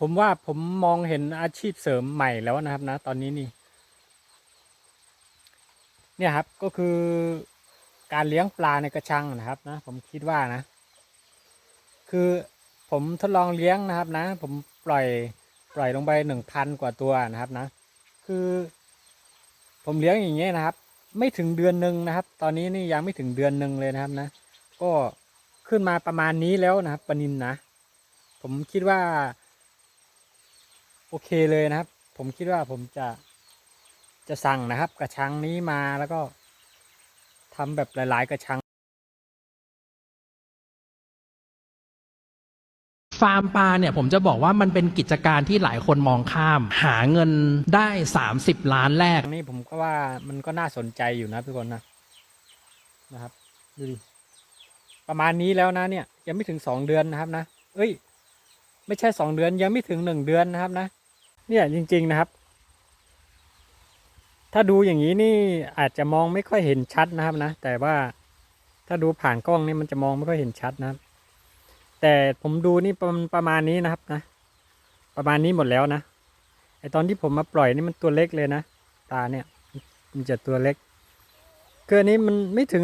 ผมว่าผมมองเห็นอาชีพเสริมใหม่แล้วนะครับนะ ตอนนี้นี่ เนี่ยครับก็คือการเลี้ยงปลาในกระชังนะครับนะ ผมคิดว่านะ คือผมทดลองเลี้ยงนะครับนะ ผมปล่อยปล่อยลงไปหนึ่งพันกว่าตัวนะครับนะ คือ ผมเลี้ยงอย่างเงี้ยนะครับ ไม่ถึงเดือนหนึ่งนะครับ ตอนนี้นี่ยังไม่ถึงเดือนหนึ่งเลยนะครับนะ ก็ขึ้นมาประมาณนี้แล้วนะครับปนินนะ ผมคิดว่า โอเคเลยนะครับ ผมคิดว่าผมจะจะสั่งนะครับ กระชังนี้มาแล้วก็ทำแบบหลาย ๆ กระชัง ฟาร์มปลาเนี่ยผมจะบอกว่ามันเป็นกิจการที่หลายคนมองข้าม หาเงินได้ 30 ล้านแรก นี่ผมก็ว่ามันก็น่าสนใจอยู่นะทุกคนนะนะครับดูดิประมาณนี้แล้วนะเนี่ยยังไม่ถึงสองเดือนนะครับนะ เอ้ย ไม่ใช่สองเดือนยังไม่ถึงหนึ่งเดือนนะครับนะ เนี่ยจริง ๆนะครับ ถ้าดูอย่างนี้นี่อาจจะมองไม่ค่อยเห็นชัดนะครับนะ แต่ว่าถ้าดูผ่านกล้องนี่มันจะมองไม่ค่อยเห็นชัดนะครับ แต่ผมดูนี่ประมาณประมาณนี้นะครับนะ ประมาณนี้หมดแล้วนะไอตอนที่ผมมาปล่อยนี่มันตัวเล็กเลยนะ ตาเนี่ย มันจะตัวเล็กคืออันนี้มันไม่ถึง